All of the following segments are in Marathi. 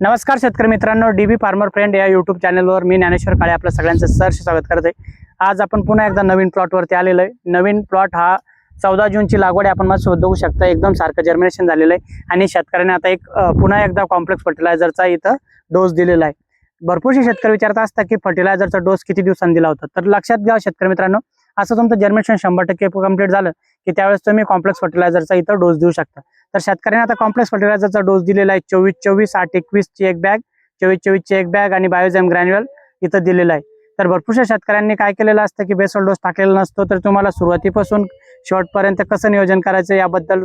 नमस्कार शेतकरी मित्रांनो डी बी फार्मर फ्रेंड या युट्यूब चॅनलवर मी ज्ञानेश्वर काळे आपलं सगळ्यांचं सहर्ष स्वागत करत आहे आज आपण पुन्हा एकदा नवीन प्लॉटवरती आलेलो आहे. नवीन प्लॉट हा चौदा जूनची लागवड आपण मला शोधू शकता एकदम सारखं जर्मिनेशन झालेलं आहे. आणि शेतकऱ्याने आता एक पुन्हा एकदा कॉम्प्लेक्स फर्टिलायझरचा इथं डोस दिलेला आहे. भरपूरसे शेतकरी विचारत असतात की फर्टिलायझरचा डोस किती दिवसांनी दिला होता? तर लक्षात घ्या शेतकरी मित्रांनो असं तुमचं जर्मिनेशन शंभर टक्के कंप्लीट झालं की त्यावेळेस तुम्ही कॉम्प्लेक्स फर्टिलायझरचा इथं डोस देऊ शकता. तर शेतकऱ्यांनी आता कॉम्प्लेक्स फर्टिलायझरचा डोस दिलेला आहे चोवीस चोवीस आठ एकवीसची एक बॅग चोवीस चोवीसची एक बॅग आणि बायोजेम ग्रॅन्युअल इथं दिलेला आहे. तर भरपूरशा शेतकऱ्यांनी काय केलेलं असतं की बेसल डोस टाकलेला नसतो तर तुम्हाला सुरुवातीपासून शेवटपर्यंत कसं नियोजन करायचं याबद्दल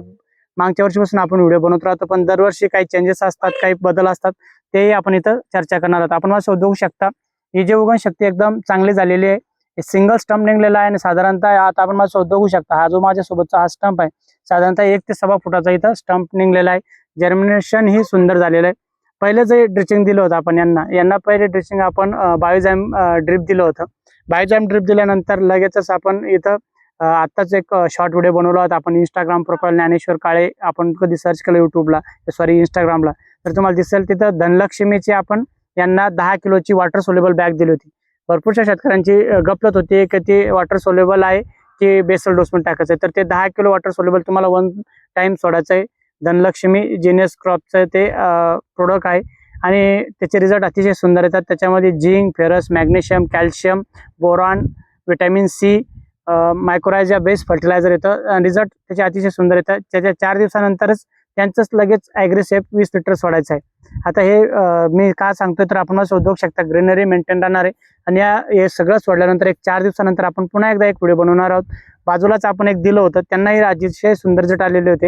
मागच्या वर्षीपासून आपण व्हिडिओ बनवत राहतो पण दरवर्षी काही चेंजेस असतात काही बदल असतात तेही आपण इथं चर्चा करणार आहोत. आपण मला शोधू शकता ही जी उगण शक्ती एकदम चांगली झालेली आहे सिंगल स्टंप निघलेला आहे आणि साधारणतः आता आपण मला बघू शकता हा जो माझ्यासोबतचा हा स्टंप आहे साधारणतः एक ते सव्वा फुटाचा इथं स्टंप निघलेला आहे. जर्मिनेशन ही सुंदर झालेलं आहे. पहिले जे ड्रिचिंग दिलं होतं आपण यांना यांना पहिले ड्रिचिंग आपण बायोझॅम ड्रिप दिलं होतं. बायोजॅम ड्रिप दिल्यानंतर लगेचच आपण इथं आत्ताच एक शॉर्ट व्हिडिओ बनवला होता. आपण इंस्टाग्राम प्रोफाईल ज्ञानेश्वर काळे आपण कधी सर्च केलं यूट्यूबला सॉरी इंस्टाग्रामला तर तुम्हाला दिसेल तिथं धनलक्ष्मीची आपण यांना दहा किलोची वॉटर सोलेबल बॅग दिली होती. भरपूरशा शेतकऱ्यांची गपलत होती की ती वॉटर सोल्युबल आहे की बेसल डोस पण टाकायचं आहे. तर ते दहा किलो वॉटर सोल्युबल तुम्हाला वन टाइम सोडायचं आहे. धनलक्ष्मी जिनियस क्रॉपचं ते प्रोडक्ट आहे. आणि त्याचे रिझल्ट अतिशय सुंदर येतात. त्याच्यामध्ये zinc ferrous magnesium calcium boron vitamin C mycorrhiza base fertiliser येतं. रिझल्ट त्याचे अतिशय सुंदर येतात. त्याच्या चार दिवसानंतरच त्यांचंच लगेच ॲग्रेसेप वीस लिटर सोडायचं आहे. आता हे मी का सांगतोय तर आपण शोधू शकता. ग्रीनरी मेंटेन राहणार आहे. आणि या हे सगळं सोडल्यानंतर एक चार दिवसानंतर आपण पुन्हा एकदा एक व्हिडिओ बनवणार आहोत. बाजूलाच आपण एक दिलं होतं. त्यांनाही अतिशय सुंदर जट आलेले होते.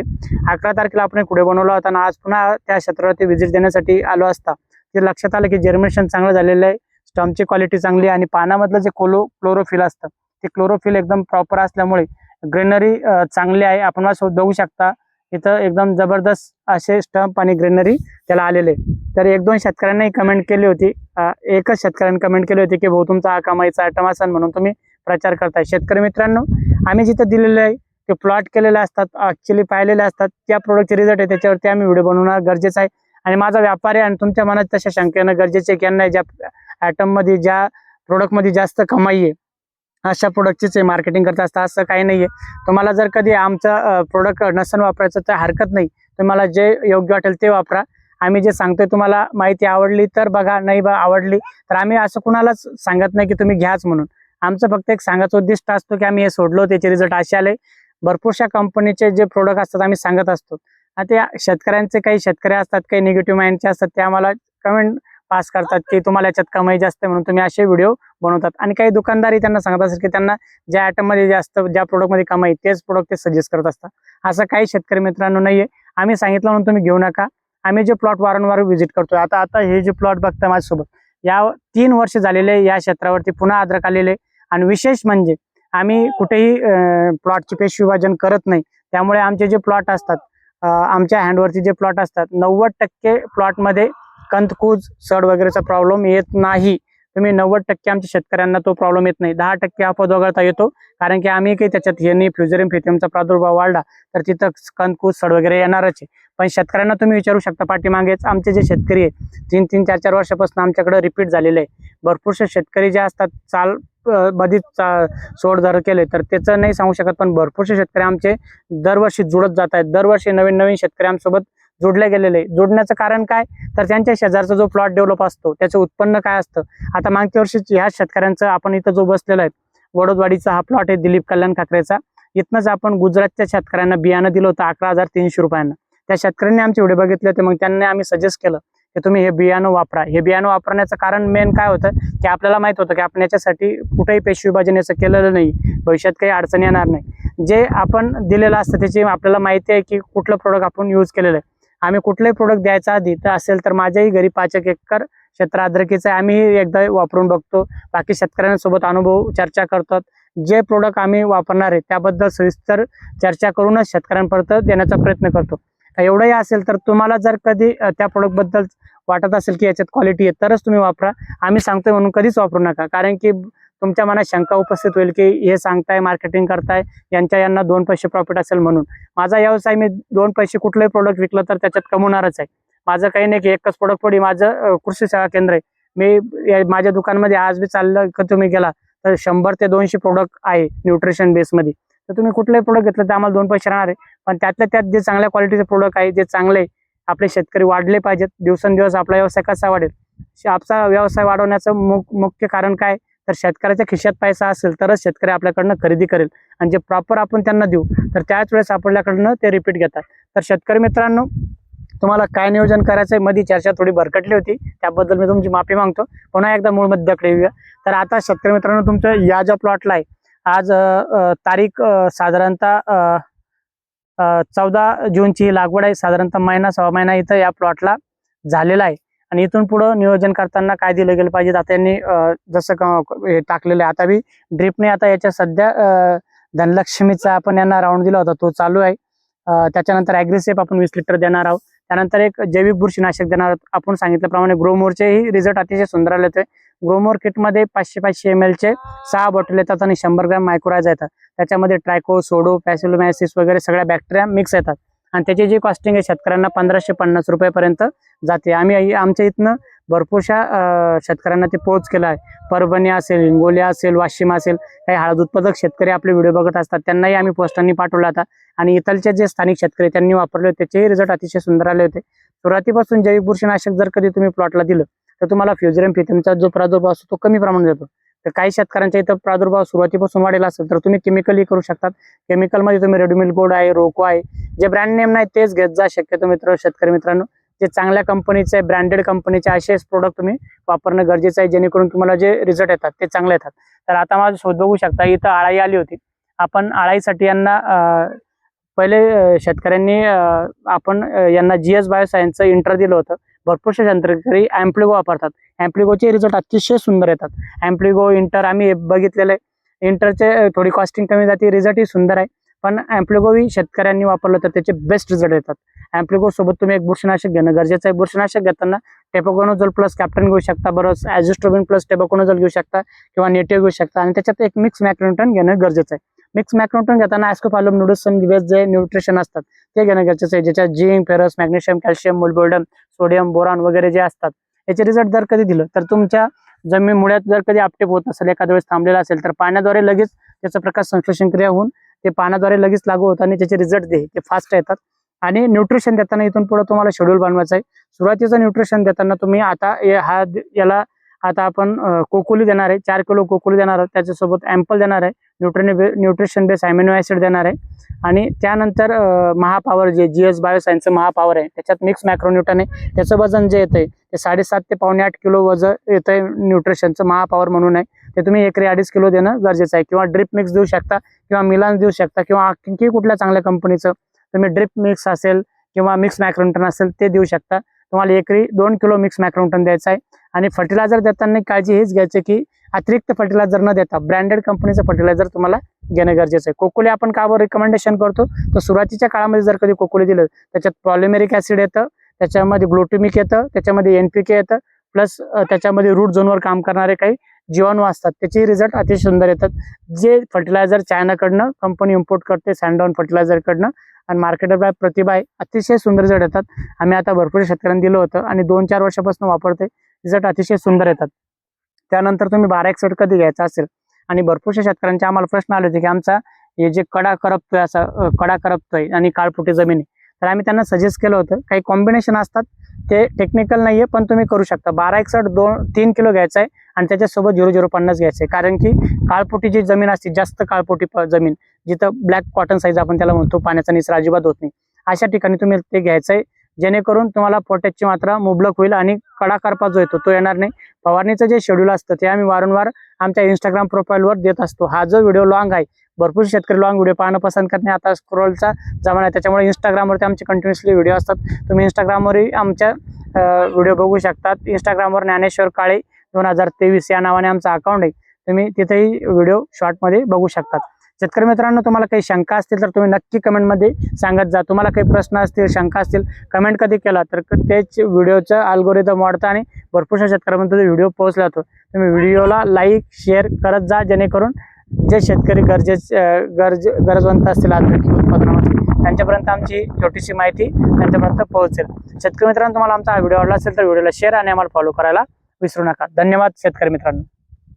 अकरा तारखेला आपण एक व्हिडिओ बनवला होता आणि आज पुन्हा त्या क्षेत्रावरती व्हिजिट देण्यासाठी आलो असता. ते लक्षात आलं की जर्मिनेशन चांगलं झालेलं आहे. स्टमची क्वालिटी चांगली आहे आणि पानामधलं जे कोलो क्लोरोफिल असतं ते क्लोरोफिल एकदम प्रॉपर असल्यामुळे ग्रीनरी चांगली आहे. आपण बघू शकता. इथं एकदम जबरदस्त असे स्टंप आणि ग्रीनरी त्याला आलेले तर एक दोन शेतकऱ्यांनाही कमेंट केली होती. एकच शेतकऱ्यांनी कमेंट केली होती की भाऊ तुमचा हा कमाईचा आयटम असेल म्हणून तुम्ही प्रचार करताय. शेतकरी मित्रांनो आम्ही जिथं दिलेले आहे ते प्लॉट केलेले असतात ॲक्च्युली पाहिलेले असतात. त्या प्रोडक्टचे रिझल्ट आहे त्याच्यावरती आम्ही व्हिडिओ बनवणार गरजेचं आहे. आणि माझा व्यापार आहे आणि तुमच्या मनात तशा शंका येणं गरजेचं आहे की यांना ज्या आयटममध्ये ज्या प्रोडक्टमध्ये जास्त कमाई आहे अशा प्रोडक्टचीच मार्केटिंग करत असतं असं काही नाही आहे तुम्हाला जर कधी आमचं प्रोडक्ट नसन वापरायचं तर हरकत नाही. तुम्हाला जे योग्य वाटेल ते वापरा. आम्ही जे सांगतोय तुम्हाला माहिती आवडली तर बघा नाही बा आवडली तर आम्ही असं कुणालाच सांगत नाही की तुम्ही घ्याच म्हणून. आमचं फक्त एक सांगायचं उद्दिष्ट असतो की आम्ही हे सोडलो त्याचे रिझल्ट असे आले. भरपूरशा कंपनीचे जे प्रोडक्ट असतात आम्ही सांगत असतो. आणि ते शेतकऱ्यांचे काही शेतकरी असतात काही निगेटिव्ह माइंडचे असतात ते आम्हाला कमेंट पास करतात ते तुम्हाला याच्यात कमाई जास्त आहे म्हणून तुम्ही असे व्हिडिओ बनवतात. आणि काही दुकानदारी त्यांना सांगत असतात की त्यांना ज्या आयटममध्ये जास्त ज्या प्रोडक्टमध्ये कमाई तेच प्रोडक्ट ते सजेस्ट करत असतात. असं काही शेतकरी मित्रांनो नाहीये. आम्ही सांगितलं म्हणून तुम्ही घेऊ नका. आम्ही जे प्लॉट वारंवार व्हिजिट करतोय आता आता हे जे प्लॉट बघता माझ्यासोबत या तीन वर्ष झालेले या क्षेत्रावरती पुन्हा आद्रक आलेले आणि विशेष म्हणजे आम्ही कुठेही प्लॉटची पेश विभाजन करत नाही. त्यामुळे आमचे जे प्लॉट असतात आमच्या हँडवरती जे प्लॉट असतात नव्वद टक्के प्लॉटमध्ये कंतकूज सड वगैरेचा प्रॉब्लेम येत नाही. तुम्ही नव्वद टक्के आमच्या शेतकऱ्यांना तो प्रॉब्लेम येत नाही. दहा टक्के आपद वगळता येतो. कारण की आम्ही काही त्याच्यात हे नाही फ्युजरिम फिथियमचा प्रादुर्भाव वाढला तर तिथं कंदकूज सड वगैरे येणारच आहे. पण शेतकऱ्यांना तुम्ही विचारू शकता पाठीमागेच आमचे जे शेतकरी आहे तीन तीन चार चार वर्षापासून आमच्याकडे रिपीट झालेले आहे भरपूरसे शेतकरी जे असतात चाल मधीच चा- सोड जर केले तर त्याचं नाही सांगू शकत. पण भरपूरसे शेतकरी आमचे दरवर्षी जुळत जात आहेत. दरवर्षी नवीन नवीन शेतकरी आमच्यासोबत जोडले गेलेले आहे. जोडण्याचं कारण काय? तर त्यांच्या शेजारचा जो प्लॉट डेव्हलप असतो त्याचं उत्पन्न काय असतं? आता मागच्या वर्षी ह्या शेतकऱ्यांचं आपण इथं जो बसलेला आहे वडोदवाडीचा हा प्लॉट आहे दिलीप कल्याण काकरेचा इथनंच आपण गुजरातच्या शेतकऱ्यांना बियाणं दिलं होतं अकरा हजार तीनशे रुपयांना. त्या शेतकऱ्यांनी आमचे व्हिडिओ बघितले होते मग त्यांनी आम्ही सजेस्ट केलं की तुम्ही हे बियाणं वापरा. हे बियाणं वापरण्याचं कारण मेन काय होतं? की आपल्याला माहीत होतं की आपण याच्यासाठी कुठेही पेशवी विभाजन याचं केलेलं नाही. भविष्यात काही अडचण येणार नाही. जे आपण दिलेलं असतं त्याची आपल्याला माहिती आहे की कुठलं प्रोडक्ट आपण यूज केलेलं आहे. आम्ही कुठलंही प्रोडक्ट द्यायचा आधी तर असेल तर माझ्याही घरी पाच एक एकर क्षेत्र अद्रकीचं आहे. आम्ही एकदा वापरून बघतो. बाकी शेतकऱ्यांसोबत अनुभव चर्चा करतात. जे प्रोडक्ट आम्ही वापरणार आहे त्याबद्दल सविस्तर चर्चा करूनच शेतकऱ्यांपर्यंत देण्याचा प्रयत्न करतो. एवढंही असेल तर तुम्हाला जर कधी त्या प्रोडक्टबद्दल वाटत असेल की याच्यात क्वालिटी आहे तरच तुम्ही वापरा. आम्ही सांगतोय म्हणून कधीच वापरू नका. कारण की तुमच्या मनात शंका उपस्थित होईल की हे सांगताय मार्केटिंग करताय यांच्या यांना दोन पैसे प्रॉफिट असेल म्हणून. माझा व्यवसाय मी दोन पैसे कुठलंही प्रोडक्ट विकलं तर त्याच्यात कमवणारच आहे. माझं काही नाही की एकच प्रोडक्ट पडी माझं कृषी सेवा केंद्र आहे. मी या- माझ्या दुकानमध्ये आज बी चाललं का तुम्ही गेला तर शंभर ते दोनशे प्रोडक्ट आहे न्यूट्रिशन बेसमध्ये तर तुम्ही कुठलंही प्रोडक्ट घेतलं तर आम्हाला दोन पैसे राहणार आहे. पण त्यातल्या त्यात जे चांगल्या क्वालिटीचे प्रोडक्ट आहे जे चांगले आपले शेतकरी वाढले पाहिजेत दिवसेंदिवस आपला व्यवसाय कसा वाढेल? श- आपला व्यवसाय वाढवण्याचं मुख मुख्य कारण काय? तर शेतकऱ्याच्या खिशात पैसा असेल तरच शेतकरी आपल्याकडनं खरेदी करेल. आणि जे प्रॉपर आपण त्यांना देऊ तर त्याच वेळेस आपल्याकडनं ते रिपीट घेतात. तर शेतकरी मित्रांनो तुम्हाला काय नियोजन करायचंय? मध्ये चर्चा थोडी भरकटली होती. त्याबद्दल मी तुमची माफी मागतो. पुन्हा एकदा मूळ मुद्द्याकडे येऊया. तर आता शेतकरी मित्रांनो तुमच्या या ज्या प्लॉटला आहे आज तारीख साधारणतः चौदा जूनची ही लागवड आहे. साधारणतः महिना सव्वा महिना इथं या प्लॉटला झालेला आहे. आणि इथून पुढं नियोजन करताना काय दिलं गेलं पाहिजे. आता यांनी जसं हे टाकलेलं आहे. आता बी ड्रिपने आता याच्या सध्या धनलक्ष्मीचा आपण यांना राऊंड दिला होता. तो चालू आहे. त्याच्यानंतर ॲग्रेसिव्ह आपण वीस लिटर देणार आहोत. त्यानंतर एक जैविक बुरशीनाशक देणार आहोत. आपण सांगितल्याप्रमाणे ग्रोमोरचेही रिझल्ट अतिशय सुंदर आले होते. ग्रोमोर किटमध्ये पाचशे पाचशे एम चे सहा बॉटल येतात आणि शंभर ग्रॅम मायक्रोराज येतात. त्याच्यामध्ये ट्रायको सोडो पॅसिलोमॅसिस वगैरे सगळ्या बॅक्टेरिया मिक्स येतात. आणि त्याची जी कॉस्टिंग आहे शेतकऱ्यांना पंधराशे पन्नास रुपयापर्यंत जाते. आम्ही आमच्या इथनं भरपूरशा शेतकऱ्यांना ते पोच केलं आहे. परभणी असेल हिंगोली असेल वाशिम असेल काही हळद उत्पादक शेतकरी आपले व्हिडिओ बघत असतात. त्यांनाही आम्ही पोस्टांनी पाठवला होता आणि इथलचे जे स्थानिक शेतकरी त्यांनी वापरले होते. त्याचेही रिझल्ट अतिशय सुंदर आले होते. सुरुवातीपासून जैविक बुरशीनाशक जर कधी तुम्ही प्लॉटला दिलं तर तुम्हाला फ्युजरम फिथमचा जो प्रादुर्भाव असतो तो कमी प्रमाणात येतो. तर काही शेतकऱ्यांच्या इथं प्रादुर्भाव सुरुवातीपासून वाढेल असेल तर तुम्ही केमिकलही करू शकतात. केमिकलमध्ये तुम्ही रेडमिल गोड आहे रोको आहे. जे ब्रँड नेम नाही तेच घेत जा शक्यतो मित्र शेतकरी मित्रांनो. जे चांगल्या कंपनीचे ब्रँडेड कंपनीचे असेच प्रोडक्ट तुम्ही वापरणं गरजेचं आहे जेणेकरून तुम्हाला जे रिझल्ट येतात ते चांगले येतात. तर आता माझं शोध बघू शकता इथं आळाई आली होती. आपण आळाईसाठी यांना पहिले शेतकऱ्यांनी आपण यांना जी एस बायोसायन्सचं इंटर दिलं होतं. भरपूरशा यंत्रकरी अँप्लिगो वापरतात. अँप्लिगोचे रिझल्ट अतिशय सुंदर येतात. अँप्लिगो इंटर आम्ही बघितलेलं आहे. इंटरचे थोडी कॉस्टिंग कमी जाते रिझल्टही सुंदर आहे. पण अँप्लिगोही शेतकऱ्यांनी वापरलं तर त्याचे बेस्ट रिझल्ट येतात. अँप्लिगो सोबत तुम्ही एक बुरशीनाशक घेणं गरजेचं आहे. बुरशीनाशक घेताना टेपोकोनोजल प्लस कॅप्टन घेऊ शकता. बरोबर ॲजिस्ट्रोबिन प्लस टेपोकोनोजल घेऊ शकता किंवा नेटिव्ह घेऊ शकता. आणि त्याच्यात एक मिक्स मॅक्रोन्युटन घेणं गरजेचं आहे. मिक्स मॅक्रोन्टन घेताना ॲस्कोफालम नूडल्स बेस जे न्यूट्रिशन असतात ते घेणं गरजेचं आहे. ज्याच्यात zinc ferrous magnesium calcium molybdenum sodium boron वगैरे जे असतात याचे रिझल्ट जर कधी दिलं तर तुमच्या जमीन मुळ्यात जर कधी आपटेप होत नसेल एखाद्या वेळेस थांबलेला असेल तर पाण्याद्वारे लगेच त्याचं प्रकाश संश्लेषण क्रिया होऊन ते पाण्याद्वारे लगेच लागू होतं आणि त्याचे रिझल्ट दे ते फास्ट येतात. आणि न्यूट्रिशन देताना इथून पुढे तुम्हाला शेड्यूल बनवायचं आहे. सुरुवातीचं न्यूट्रिशन देताना तुम्ही आता हा याला आता आपण कोकोली देणार आहे. चार किलो कोकोली देणार आहोत त्याच्यासोबत ॲम्पल देणार आहे. न्यूट्रिन न्यूट्रिशन बेस ॲमिनो ॲसिड देणार आहे. आणि त्यानंतर महापावर जे जी एस बायोसायन्सचं महापावर आहे त्याच्यात मिक्स मॅक्रोन्यूटन आहे. त्याचं वजन जे येतंय ते साडेसात ते पावणे आठ किलो वजन आहे न्यूट्रिशनचं महापावर म्हणून आहे. ते तुम्ही एकरी अडीच किलो देणं गरजेचं आहे. किंवा ड्रिप मिक्स देऊ शकता किंवा मिलान देऊ शकता किंवा आणखी कुठल्या चांगल्या कंपनीचं तुम्ही ड्रिप मिक्स असेल किंवा मिक्स मॅक्रोन्टन असेल ते देऊ शकता. तुम्हाला एकरी दोन किलो मिक्स मॅक्रोन्टन द्यायचं आहे. आणि फर्टिलायझर देताना काळजी हेच घ्यायची की अतिरिक्त फर्टिलायझर न देता ब्रँडेड कंपनीचं फर्टिलायझर तुम्हाला घेणं गरजेचं आहे. कोकोली आपण का बरं रिकमेंडेशन करतो? तर सुरुवातीच्या काळामध्ये जर कधी कोकोली दिलं त्याच्यात पॉलिमेरिक ऍसिड येतं त्याच्यामध्ये ग्लुटिमिक येतं त्याच्यामध्ये एन पी के येतं प्लस त्याच्यामध्ये रूट झोनवर काम करणारे काही जीवाणू असतात त्याचे रिझल्ट अतिशय सुंदर येतात. जे फर्टिलायझर चायनाकडनं कंपनी इम्पोर्ट करते सँडॉन फर्टिलायझरकडनं आणि मार्केटर बाय प्रतिभा आहे अतिशय सुंदर रिझल्ट येतात. आम्ही आता भरपूर शेतकऱ्यांना दिलं होतं आणि दोन चार वर्षापासून वापरते रिझल्ट अतिशय सुंदर येतात. त्यानंतर तुम्ही बारा एक सेट कधी घ्यायचा असेल? आणि भरपूरशा शेतकऱ्यांचे आम्हाला प्रश्न आले होते की आमचा हे जे कडा करपतोय असा कडा करपतोय आणि काळपुटी जमीन आहे. तर आम्ही त्यांना सजेस्ट केलं होतं. काही कॉम्बिनेशन असतात ते टेक्निकल नाही आहे पण तुम्ही करू शकता. बारा एक दोन तीन किलो घ्यायचा आहे आणि त्याच्यासोबत झिरो झिरो पन्नास घ्यायचं आहे. कारण की काळपोटी जी जमीन असते जास्त काळपोटी प- जमीन जिथं ब्लॅक कॉटन साईज आपण त्याला म्हणतो पाण्याचा निचरा अजिबात होत नाही. अशा ठिकाणी तुम्ही ते घ्यायचं आहे. जेणेकरून तुम्हाला पोटॅशची मात्रा मुबलक होईल आणि कडा करपा जो येतो तो येणार नाही. फवारणीचं जे शेड्यूल असतं ते आम्ही वारंवार आमच्या इंस्टाग्राम प्रोफाईलवर देत असतो. हा जो व्हिडिओ लॉंग आहे भरपूर शेतकरी लॉंग व्हिडिओ पाहणं पसंत करणे आता स्क्रोलचा जमाना आहे त्याच्यामुळे इंस्टाग्रामवरती आमचे कंटिन्युअसली व्हिडिओ असतात. तुम्ही इंस्टाग्रामवरही आमच्या व्हिडिओ बघू शकतात. इंस्टाग्रामवर ज्ञानेश्वर काळे दोन हजार तेवीस या नावाने आमचा अकाउंट आहे. तुम्ही तिथेही व्हिडिओ शॉर्टमध्ये बघू शकतात. शेतकरी मित्रांनो तुम्हाला काही शंका असतील तर तुम्ही नक्की कमेंटमध्ये सांगत जा. तुम्हाला काही प्रश्न असतील शंका असतील कमेंट कधी केला तर तेच व्हिडिओचं अल्गोरिदम वाढतं आणि भरपूरशा शेतकऱ्यांपर्यंत व्हिडिओ पोहोचला जातो तुम्ही व्हिडिओला लाईक शेअर करत जा जेणेकरून जे शेतकरी गरजे गरज गरजवंत असतील आद्रकी उत्पादनामध्ये त्यांच्यापर्यंत आमची छोटीशी माहिती त्यांच्यापर्यंत पोहोचेल. शेतकरी मित्रांनो तुम्हाला आमचा हा व्हिडिओ आवडला असेल तर व्हिडिओला शेअर आणि आम्हाला फॉलो करायला विसरू नका. धन्यवाद शेतकरी मित्रांनो.